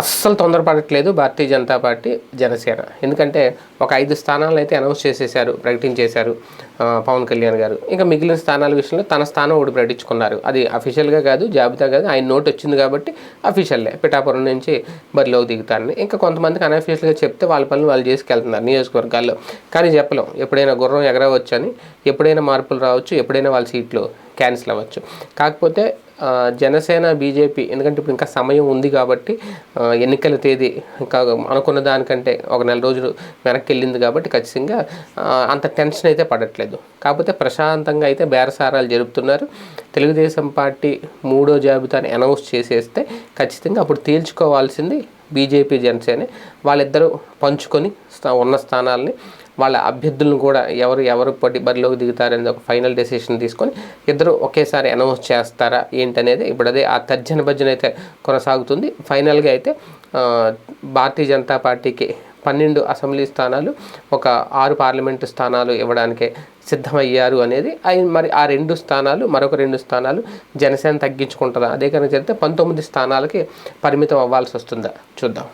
అస్సలు తొందరపడట్లేదు భారతీయ జనతా పార్టీ జనసేన. ఎందుకంటే ఒక ఐదు స్థానాలను అయితే అనౌన్స్ చేసేసారు ప్రకటించేశారు పవన్ కళ్యాణ్ గారు. ఇంకా మిగిలిన స్థానాల విషయంలో తన స్థానం ఒకటి ప్రకటించుకున్నారు. అది అఫీషియల్గా కాదు జాబితా కాదు ఆయన నోట్ వచ్చింది కాబట్టి అఫీషియల్లే. పిఠాపురం నుంచి బరిలోకి దిగుతారని. ఇంకా కొంతమందికి అనఫీషియల్గా చెప్తే వాళ్ళ పనులు వాళ్ళు చేసుకెళ్తున్నారు నియోజకవర్గాల్లో. కానీ చెప్పలేం. ఎప్పుడైనా గుర్రం ఎగరవచ్చు అని ఎప్పుడైనా మార్పులు రావచ్చు ఎప్పుడైనా వాళ్ళ సీట్లు క్యాన్సిల్ అవ్వచ్చు. కాకపోతే జనసేన బీజేపీ ఎందుకంటే ఇప్పుడు ఇంకా సమయం ఉంది కాబట్టి ఎన్నికల తేదీ ఇంకా అనుకున్న దానికంటే ఒక నెల రోజులు వెనక్కి వెళ్ళింది కాబట్టి ఖచ్చితంగా అంత టెన్షన్ అయితే పడట్లేదు. కాకపోతే ప్రశాంతంగా అయితే బేరసారాలు జరుపుతున్నారు. తెలుగుదేశం పార్టీ మూడో జాబితాని అనౌన్స్ చేసేస్తే ఖచ్చితంగా అప్పుడు తేల్చుకోవాల్సింది బీజేపీ జనసేన వాళ్ళిద్దరూ పంచుకొని స్థా- ఉన్న స్థానాలని వాళ్ళ అభ్యర్థులను కూడా ఎవరు ఎవరు పడి బరిలోకి దిగుతారనేది ఒక ఫైనల్ డెసిషన్ తీసుకొని ఇద్దరు ఒకేసారి అనౌన్స్ చేస్తారా ఏంటనేది ఇప్పుడు అదే ఆ తర్జన భర్జన అయితే కొనసాగుతుంది. ఫైనల్గా అయితే భారతీయ జనతా పార్టీకి పన్నెండు అసెంబ్లీ స్థానాలు ఒక ఆరు పార్లమెంటు స్థానాలు ఇవ్వడానికే సిద్ధమయ్యారు అనేది అవి మరి ఆ రెండు స్థానాలు మరొక రెండు స్థానాలు జనసేన తగ్గించుకుంటుందా? అదే కనుక జరిగితే పంతొమ్మిది స్థానాలకి పరిమితం అవ్వాల్సి వస్తుందా? చూద్దాం.